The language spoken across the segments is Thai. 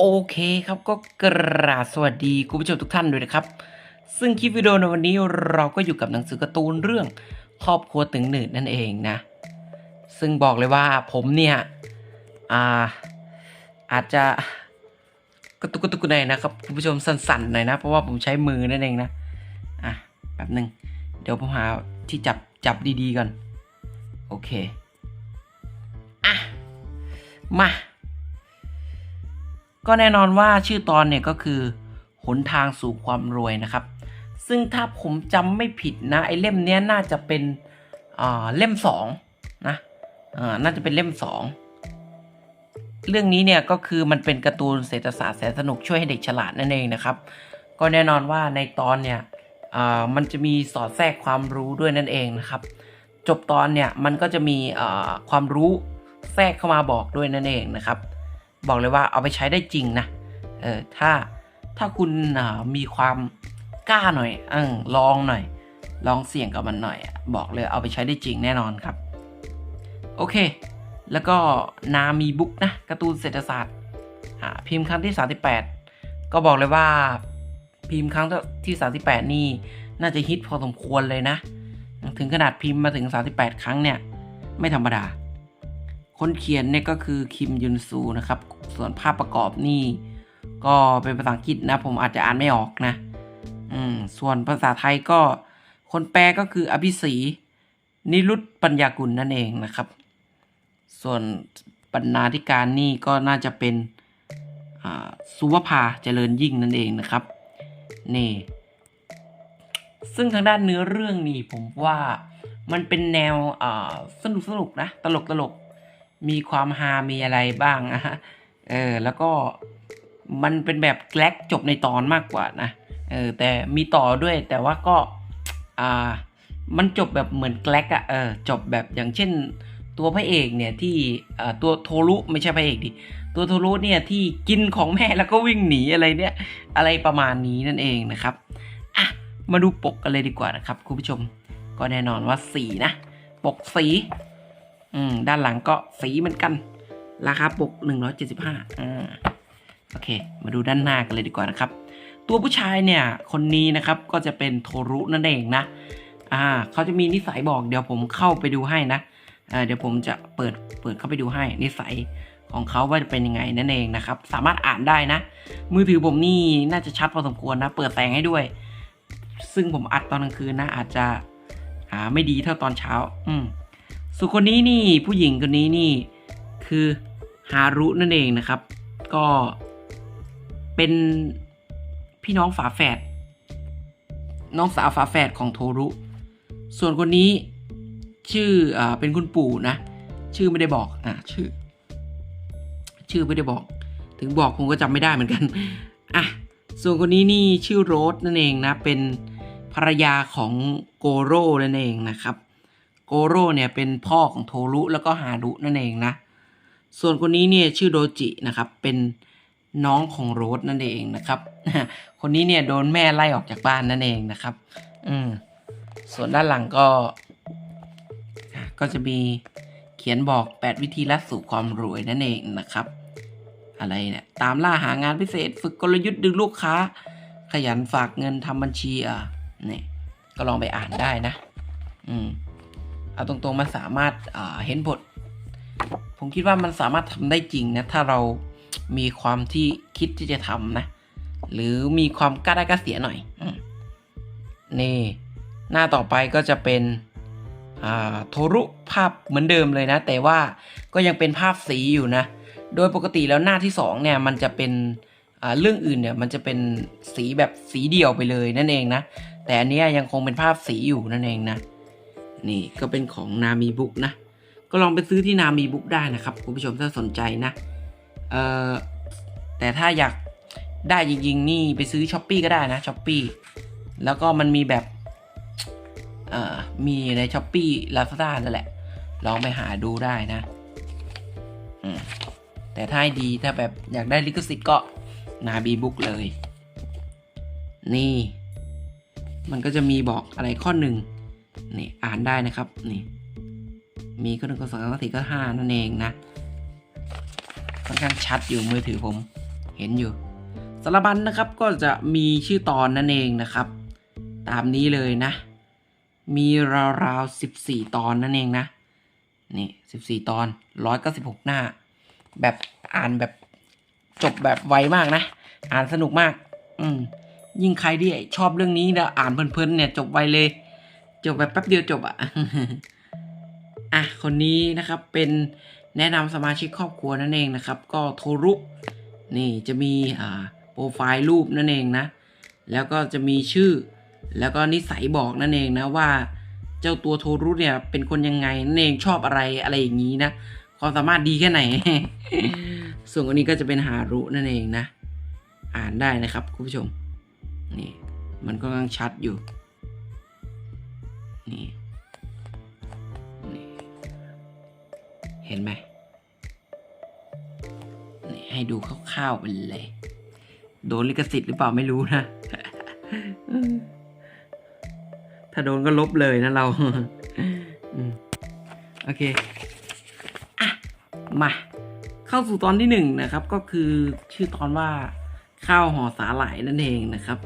โอเคครับก็กราบสวัสดีคุณผู้ชมทุกท่านด้วยนะครับ ซึ่งคลิปวิดีโอในวันนี้เราก็อยู่กับหนังสือการ์ตูนเรื่องครอบครัวตึงหนืดนั่นเองนะ ซึ่งบอกเลยว่าผมเนี่ยอ่าอาจจะกระตุกกระตุกหน่อยนะครับคุณผู้ชมสั่นๆหน่อยนะ เพราะว่าผมใช้มือนั่นเองนะอะแป๊บหนึ่งเดี๋ยวผมหาที่จับจับดีๆก่อน โอเคอะมา ก็แน่นอนว่าชื่อตอนเนี่ยก็คือหนทางสู่ความรวยนะครับ ซึ่งถ้าผมจำไม่ผิดนะไอ้เล่มเนี้ยน่าจะเป็นอ่าเล่มสองนะอ่าน่าจะเป็นเล่มสองเรื่องนี้เนี่ยก็คือมันเป็นการ์ตูนเศรษฐศาสตร์แสนสนุกช่วยให้เด็กฉลาดนั่นเองนะครับ ก็แน่นอนว่าในตอนเนี่ยอ่ามันจะมีสอดแทรกความรู้ด้วยนั่นเองนะครับ จบตอนเนี่ยมันก็จะมีอ่าความรู้แทรกเข้ามาบอกด้วยนั่นเองนะครับ บอกเลยว่าเอาไปใช้ได้จริงนะเออถ้าถ้าคุณมีความกล้าหน่อยอลองหน่อย ลองเสี่ยงกับมันหน่อยอะบอกเลยเอาไปใช้ได้จริงแน่นอนครับ โอเค แล้วก็นามีบุ๊กนะการ์ตูนเศรษฐศาสตร์พิมพ์ครั้งที่ 38 ก็บอกเลยว่าพิมพ์ครั้งที่ 38 นี่น่าจะฮิตพอสมควรเลยนะ ถึงขนาดพิมพ์มาถึง 38 ครั้งเนี่ย ไม่ธรรมดา คนเขียนเนี่ยก็คือคิมยุนซูนะครับ ส่วนภาพประกอบนี่ก็เป็นภาษาอังกฤษนะ ผมอาจจะอ่านไม่ออกนะ อืม ส่วนภาษาไทยก็คนแปลก็คืออภิศรีนิรุตปัญญากุลนั่นเองนะครับ ส่วนบรรณาธิการนี่ก็น่าจะเป็นสุวภาเจริญยิ่งนั่นเองนะครับ นี่ ซึ่งทางด้านเนื้อเรื่องนี่ผมว่ามันเป็นแนวสนุกสนุกนะ ตลกตลก มีความฮา มีอะไรบ้างนะฮะ เออ แล้วก็มันเป็นแบบแกลกจบในตอนมากกว่านะ เออ แต่มีต่อด้วย แต่ว่าก็ อ่า มันจบแบบเหมือนแกลกอะเออ จบแบบอย่างเช่น ตัวพระเอกเนี่ยที่อ่าตัวโทรุไม่ใช่พระเอกดิ ตัวโทรุเนี่ยที่กินของแม่แล้วก็วิ่งหนีอะไรเนี่ย อะไรประมาณนี้นั่นเองนะครับ อะ มาดูปกกันเลยดีกว่านะครับคุณผู้ชม ก็แน่นอนว่าสีนะ ปกสี อืมด้านหลังก็สีเหมือนกัน ราคาปก 175อ่าโอเค มาดูด้านหน้ากันเลยดีกว่านะครับ ตัวผู้ชายเนี่ยคนนี้นะครับก็จะเป็นโทรุนั่นเองนะอ่าเขาจะมีนิสัยบอกเดี๋ยวผมเข้าไปดูให้นะอ่าเดี๋ยวผมจะเปิดเปิดเข้าไปดูให้นิสัยของเขาว่าจะเป็นยังไงนั่นเองนะครับ สามารถอ่านได้นะ มือถือผมนี่น่าจะชัดพอสมควรนะ เปิดแสงให้ด้วย ซึ่งผมอัดตอนกลางคืนนะ อาจจะหาไม่ดีเท่าตอนเช้า อืม ส่วนคนนี้นี่ผู้หญิงคนนี้นี่คือฮารุนั่นเองนะครับ ก็เป็นพี่น้องฝาแฝดน้องสาวฝาแฝดของโทรุ ส่วนคนนี้ชื่ออเป็นคุณปู่นะ ชื่อไม่ได้บอกอ่าชื่อ ชื่อไม่ได้บอก ถึงบอกผมก็จำไม่ได้เหมือนกันอะส่วนคนนี้นี่ชื่อโรสนั่นเองนะ เป็นภรรยาของโกโร่นั่นเองนะครับ โกโร่เนี่ยเป็นพ่อของโทรุแล้วก็ฮารุนั่นเองนะ ส่วนคนนี้เนี่ยชื่อโดจินะครับเป็นน้องของโรสนั่นเองนะครับ คนนี้เนี่ยโดนแม่ไล่ออกจากบ้านนั่นเองนะครับ อืมส่วนด้านหลังก็ ก็จะมีเขียนบอก 8 วิธีลัดสู่ความรวยนั่นเองนะครับ อะไรเนี่ยตามล่าหางานพิเศษ ฝึกกลยุทธ์ดึงลูกค้า ขยันฝากเงินทำบัญชีอะนี่ก็ลองไปอ่านได้นะ อืม เอาตรงๆมันสามารถเห็นผลผมคิดว่ามันสามารถทำได้จริงนะ ถ้าเรามีความที่คิดที่จะทำนะ หรือมีความกล้าได้กล้าเสียหน่อยนี่ หน้าต่อไปก็จะเป็นอ่าโทรุภาพเหมือนเดิมเลยนะ แต่ว่าก็ยังเป็นภาพสีอยู่นะ โดยปกติแล้วหน้าที่สองเนี่ยมันจะเป็นเรื่องอื่นเนี่ยมันจะเป็นสีแบบสีเดียวไปเลยนั่นเองนะ แต่อันนี้ยังคงเป็นภาพสีอยู่นั่นเองนะ นี่ก็เป็นของนามีบุ๊กนะ ก็ลองไปซื้อที่นามีบุ๊กได้นะครับคุณผู้ชมถ้าสนใจนะเอ่อแต่ถ้าอยากได้จริงๆนี่ไปซื้อช้อปปีก็ได้นะช้อปปีแล้วก็มันมีแบบเอ่อมีในช้อปปี้ลาซาด้านั่นแหละ ลองไปหาดูได้นะแต่ถ้าดีถ้าแบบอยากได้ลิขสิทธิ์ก็นาบีบุ๊กเลย นี่ มันก็จะมีบอกอะไรข้อหนึ่ง นี่อ่านได้นะครับ นี่ มีข้อหนึ่งข้อสองข้อสี่ข้อห้านั่นเองนะค่อนข้างชัดอยู่มือถือผม เห็นอยู่สารบัญนะครับก็จะมีชื่อตอนนั่นเองนะครับ ตามนี้เลยนะ มีราวๆสิบสี่ตอนนั่นเองนะ นี่สิบสี่ตอนร้อยเก้าสิบหกหน้า แบบอ่านแบบจบแบบไวมากนะ อ่านสนุกมาก อืมยิ่งใครที่ชอบเรื่องนี้นะอ่านเพลินๆเนี่ยจบไวเลย จบแบบแป๊บเดียวจบอะอะคนนี้นะครับเป็นแนะนำสมาชิกครอบครัวนั่นเองนะครับ ก็โทรุนี่จะมีอ่าโปรไฟล์รูปนั่นเองนะ แล้วก็จะมีชื่อ แล้วก็นิสัยบอกนั่นเองนะว่า เจ้าตัวโทรุเนี่ยเป็นคนยังไงนั่นเองชอบอะไรอะไรอย่างนี้นะความสามารถดีแค่ไหน ส่วนอันนี้ก็จะเป็นฮารุนั่นเองนะ อ่านได้นะครับคุณผู้ชม นี่ มันก็กำลังชัดอยู่ นี่นี่เห็นไหมนี่ให้ดูคร่าวๆไปเลย โดนลิขสิทธิ์หรือเปล่าไม่รู้นะถ้าโดนก็ลบเลยนะเราโอเคอะมาเข้าสู่ตอนที่หนึ่งนะครับ ก็คือชื่อตอนว่าข้าวห่อสาหร่ายนั่นเองนะครับ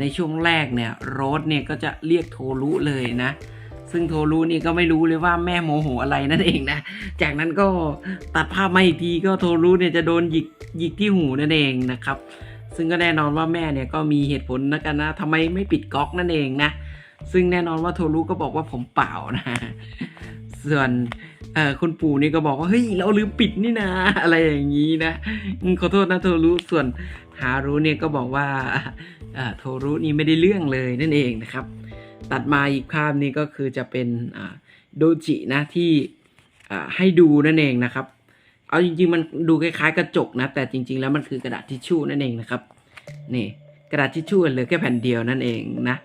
ในช่วงแรกเนี่ยโรสเนี่ยก็จะเรียกโทรุเลยนะ ซึ่งโทรุนี่ก็ไม่รู้เลยว่าแม่โมโหอะไรนั่นเองนะ จากนั้นก็ตัดภาพมาอีกทีก็โทรุเนี่ยจะโดนหยิกหยิกที่หูนั่นเองนะครับ ซึ่งก็แน่นอนว่าแม่เนี่ยก็มีเหตุผลนะกันนะทำไมไม่ปิดก๊อกนั่นเองนะ ซึ่งแน่นอนว่าโทรุก็บอกว่าผมเปล่านะ ส่วนคุณปู่นี่ก็บอกว่าเฮ้ยเราลืมปิดนี่นะ อะไรอย่างนี้นะขอโทษนะโทรุส่วนฮารุเนี่ยก็บอกว่า โทรุนี่ไม่ได้เรื่องเลยนั่นเองนะครับ ตัดมาอีกภาพนี้ก็คือจะเป็นโดจินะที่ให้ดูนั่นเองนะครับ เอาจริงๆมันดูคล้ายๆกระจกนะ แต่จริง ๆ แล้วมันคือกระดาษทิชชู่นั่นเองนะครับนี่กระดาษทิชชู่เหลือแค่แผ่นเดียวนั่นเองนะ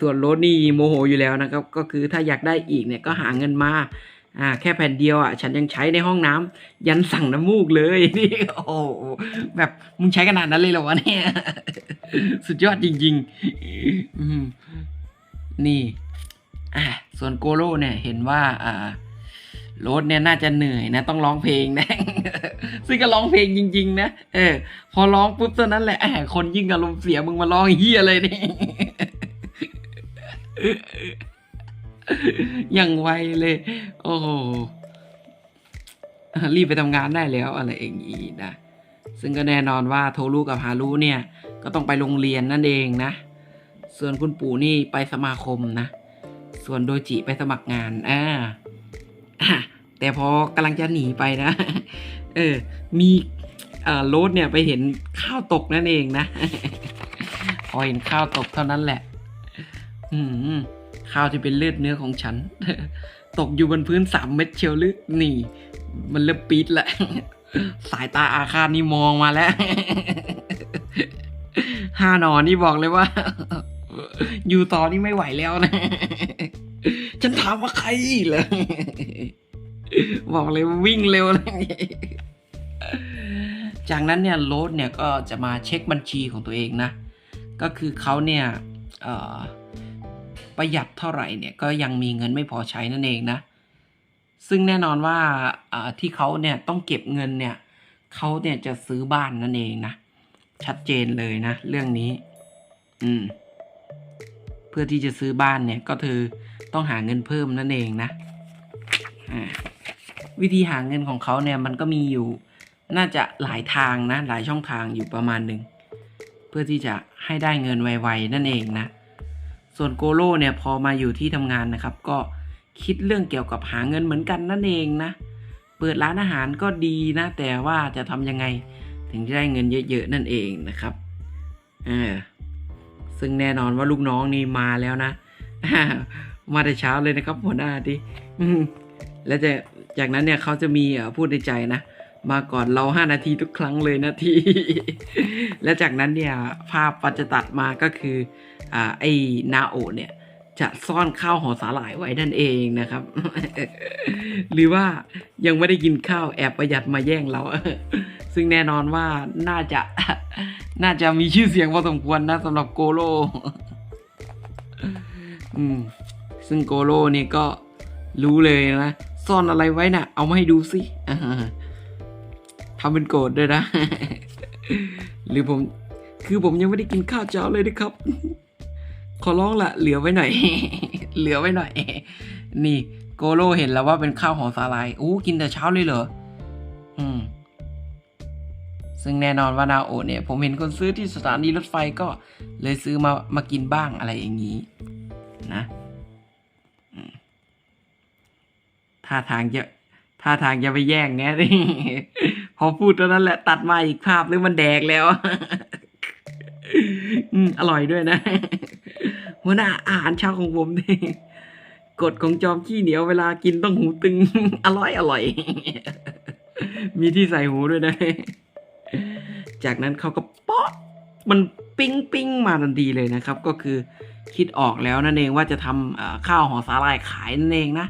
ส่วนรถนี่โมโหอยู่แล้วนะครับ ก็คือถ้าอยากได้อีกเนี่ยก็หาเงินมา อ่าแค่แผ่นเดียวอะฉันยังใช้ในห้องน้ำยันสั่งน้ำมูกเลยนี่โอ้แบบมึงใช้ขนาดนั้นเลยเหรอวะเนี่ย สุดยอดจริงๆนี่อ่าส่วนโกโร่เนี่ยเห็นว่า อ่าโรสเนี่ยน่าจะเหนื่อยนะ ต้องร้องเพลงนะซึ่งก็ร้องเพลงจริง ๆ นะเออ พอร้องปุ๊บเท่านั้นแหละคนยิ่งอารมณ์เสียมึงมาร้องเฮียเลยนี่ อย่างไวเลย โอ้โหรีบไปทำงานได้แล้วอะไรอย่างนี้นะ ซึ่งก็แน่นอนว่าโทรุกับฮารุเนี่ย ก็ต้องไปโรงเรียนนั่นเองนะ ส่วนคุณปู่นี่ไปสมาคมนะ ส่วนโดจิไปสมัครงานอ่าแต่พอกำลังจะหนีไปนะ เออ มีเอ่อโรสเนี่ยไปเห็นข้าวตกนั่นเองนะ พอเห็นข้าวตกเท่านั้นแหละ อืม ข้าวที่เป็นเลือดเนื้อของฉัน ตกอยู่บนพื้นสามเม็ดเชียวลึกนี่ มันเริ่มปี๊ดละ สายตาอาฆาตนี่มองมาแล้วห้านอนนี่บอกเลยว่า อยู่ต่อนี่ไม่ไหวแล้วนะ ฉันถามว่าใครเลยบอกเลยวิ่งเร็วเลยจากนั้นเนี่ยโรสเนี่ยก็จะมาเช็คบัญชีของตัวเองนะ ก็คือเขาเนี่ยเอ่อ ประหยัดเท่าไหร่เนี่ยก็ยังมีเงินไม่พอใช้นั่นเองนะ ซึ่งแน่นอนว่าที่เขาเนี่ยต้องเก็บเงินเนี่ยเขาเนี่ยจะซื้อบ้านนั่นเองนะชัดเจนเลยนะ เรื่องนี้ อืม เพื่อที่จะซื้อบ้านเนี่ย ก็คือต้องหาเงินเพิ่มนั่นเองนะวิธีหาเงินของเขาเนี่ย มันก็มีอยู่ น่าจะหลายทางนะ หลายช่องทางอยู่ประมาณหนึ่งเพื่อที่จะให้ได้เงินไวๆนั่นเองนะ ส่วนโกโร่เนี่ยพอมาอยู่ที่ทำงานนะครับ ก็คิดเรื่องเกี่ยวกับหาเงินเหมือนกันนั่นเองนะ เปิดร้านอาหารก็ดีนะ แต่ว่าจะทำยังไงถึงจะได้เงินเยอะๆนั่นเองนะครับเออซึ่งแน่นอนว่าลูกน้องนี่มาแล้วนะ มาแต่เช้าเลยนะครับหัวหน้าดิแล้วจะจากนั้นเนี่ยเขาจะมีพูดในใจนะ มาก่อนเราห้านาทีทุกครั้งเลยนาที และจากนั้นเนี่ยภาพปัจจตัดมาก็คือ อ่าไอ้นาโอเนี่ยจะซ่อนข้าวห่อสาหร่ายไว้นั่นเองนะครับ หรือว่ายังไม่ได้กินข้าวแอบประหยัดมาแย่งเรา ซึ่งแน่นอนว่าน่าจะน่าจะมีชื่อเสียงพอสมควรนะสำหรับโกโลอืมซึ่งโกโลนี่ก็รู้เลยนะ ซ่อนอะไรไว้น่ะ เอามาให้ดูสิทำเป็นโกรธด้วยนะ หรือผม คือผมยังไม่ได้กินข้าวเช้าเลยนะครับ ขอร้องละเหลือไว้หน่อย เหลือไว้หน่อย นี่ โกโลเห็นแล้วว่าเป็นข้าวหอมสาลายอู้กินแต่เช้าเลยเหรอ อืม ซึ่งแน่นอนว่านาโอเนี่ย ผมเห็นคนซื้อที่สถานีรถไฟก็เลยซื้อมามากินบ้างอะไรอย่างนี้ นะท่าทางจะท่าทางจะไปแย่งแงพอพูดเท่านั้นแหละ ตัดมาอีกภาพหรือมันแดกแล้ว อืมอร่อยด้วยนะ หัวหน้าอาหารเช้าของผมนี่กฎของจอมขี้เหนียวเวลากินต้องหูตึง อร่อยอร่อย มีที่ใส่หูด้วยนะ จากนั้นเขาก็ป๊อกมันปิ้งปิ้งมาทันทีเลยนะครับ ก็คือคิดออกแล้วนั่นเองว่าจะทำข้าวห่อสาหร่ายขายนั่นเองนะ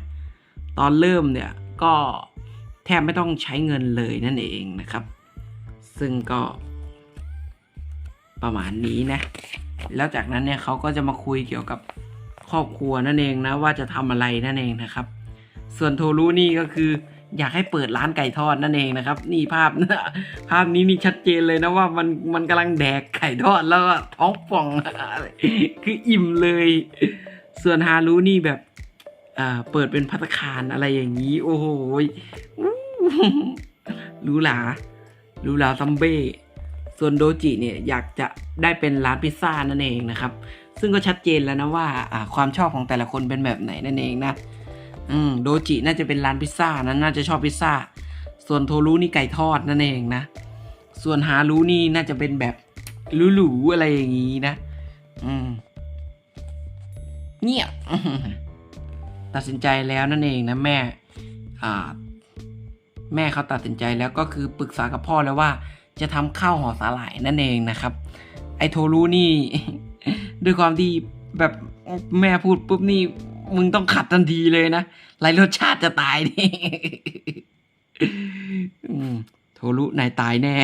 ตอนเริ่มเนี่ยก็แทบไม่ต้องใช้เงินเลยนั่นเองนะครับ ซึ่งก็ประมาณนี้นะ แล้วจากนั้นเนี่ยเขาก็จะมาคุยเกี่ยวกับครอบครัวนั่นเองนะว่าจะทำอะไรนั่นเองนะครับ ส่วนโทรู้นี่ก็คือ อยากให้เปิดร้านไก่ทอดนั่นเองนะครับ นี่ภาพภาพนี้นี่ชัดเจนเลยนะว่ามันมันกำลังแดกไก่ทอดแล้วก็ท้องป่องคืออิ่มเลย ส่วนฮารุนี่แบบอ่าเปิดเป็นพัตคารอะไรอย่างนี้ โอ้โหยอู้หรูหรารู้หราซัมเบ้ ส่วนโดจิเนี่ยอยากจะได้เป็นร้านพิซซ่านั่นเองนะครับ ซึ่งก็ชัดเจนแล้วนะว่าความชอบของแต่ละคนเป็นแบบไหนนั่นเองนะอืมโดจิน่าจะเป็นร้านพิซซ่านั้นน่าจะชอบพิซซ่า ส่วนโทรุนี่ไก่ทอดนั่นเองนะ ส่วนฮารุนี่น่าจะเป็นแบบหรูๆอะไรอย่างนี้นะ อืมเงียบตัดสินใจแล้วนั่นเองนะแม่อ่าแม่เขาตัดสินใจแล้วก็คือปรึกษากับพ่อแล้วว่า จะทำข้าวห่อสาหร่ายนั่นเองนะครับ ไอโทรุนี่ ด้วยความที่แบบแม่พูดปุ๊บนี่ มึงต้องขัดทันทีเลยนะไรรสชาติจะตายนี่โทรุนายตายแน่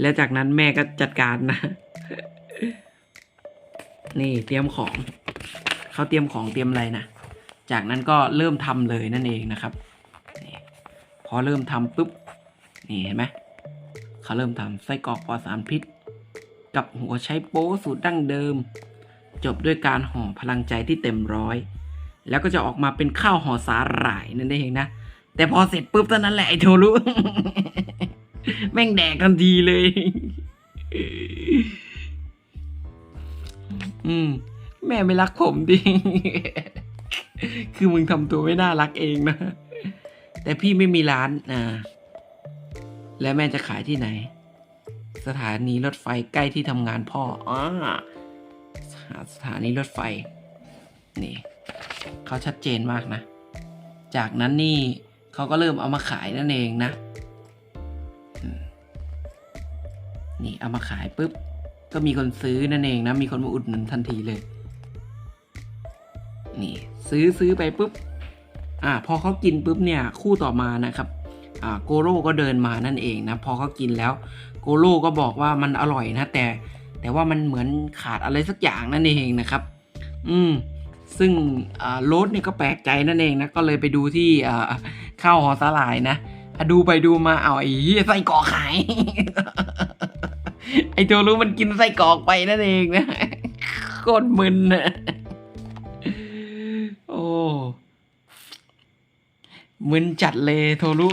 แล้วจากนั้นแม่ก็จัดการนะ นี่เตรียมของ เขาเตรียมของเตรียมอะไรนะ จากนั้นก็เริ่มทำเลยนั่นเองนะครับ พอเริ่มทำปุ๊บ นี่เห็นไหมเขาเริ่มทำไส้กรอกปลอดสารพิษ กับหัวใช้โป๊สูตรดั้งเดิม จบด้วยการห่อพลังใจที่เต็มร้อย แล้วก็จะออกมาเป็นข้าวห่อสาหร่ายนั่นเองนะ แต่พอเสร็จปุ๊บเท่านั้นแหละไอ้โทรุแม่งแดกทันทีเลย อืม แม่ไม่รักผมดิ คือมึงทำตัวไม่น่ารักเองนะ แต่พี่ไม่มีร้านอ่า แล้วแม่จะขายที่ไหน สถานีรถไฟใกล้ที่ทำงานพ่ออ่าสถานีรถไฟ นี่เขาชัดเจนมากนะ จากนั้นนี่เขาก็เริ่มเอามาขายนั่นเองนะ นี่เอามาขายปุ๊บ ก็มีคนซื้อนั่นเองนะ มีคนมาอุดหนุนทันทีเลย นี่ซื้อซื้อไปปุ๊บ อ่าพอเขากินปุ๊บเนี่ยคู่ต่อมานะครับ โกโร่ก็เดินมานั่นเองนะพอเขากินแล้วโกโร่ก็บอกว่ามันอร่อยนะแต่แต่ว่ามันเหมือนขาดอะไรสักอย่างนั่นเองนะครับ อืมซึ่งโรสเนี่ยก็แปลกใจนั่นเองนะก็เลยไปดูที่ข้าวหอสาหร่ายนะดูไปดูมาเอาไอ้ไส้กรอกขายไอ้ตัวรู้มันกินไส้กรอกไปนั่นเองนะโคตรมึนนะ มึนจัดเลยโทรุ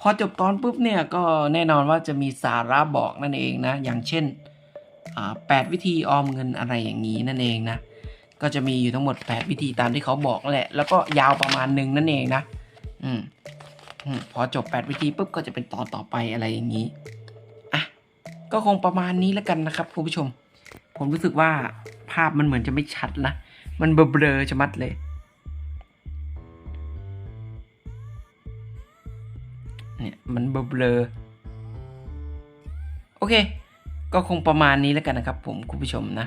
พอจบตอนปุ๊บเนี่ยก็แน่นอนว่าจะมีสาระบอกนั่นเองนะ อย่างเช่นอ่าแปดวิธีออมเงินอะไรอย่างนี้นั่นเองนะ ก็จะมีอยู่ทั้งหมดแปดวิธีตามที่เขาบอกแหละ แล้วก็ยาวประมาณหนึ่งนั่นเองนะ อืมพอจบแปดวิธีปุ๊บก็จะเป็นตอนต่อไปอะไรอย่างนี้ อะ ก็คงประมาณนี้แล้วกันนะครับคุณผู้ชม ผมรู้สึกว่าภาพมันเหมือนจะไม่ชัดนะ มันเบลอๆชะมัดเลย มันเบลอโอเค ก็คงประมาณนี้แล้วกันนะครับผมคุณผู้ชมนะ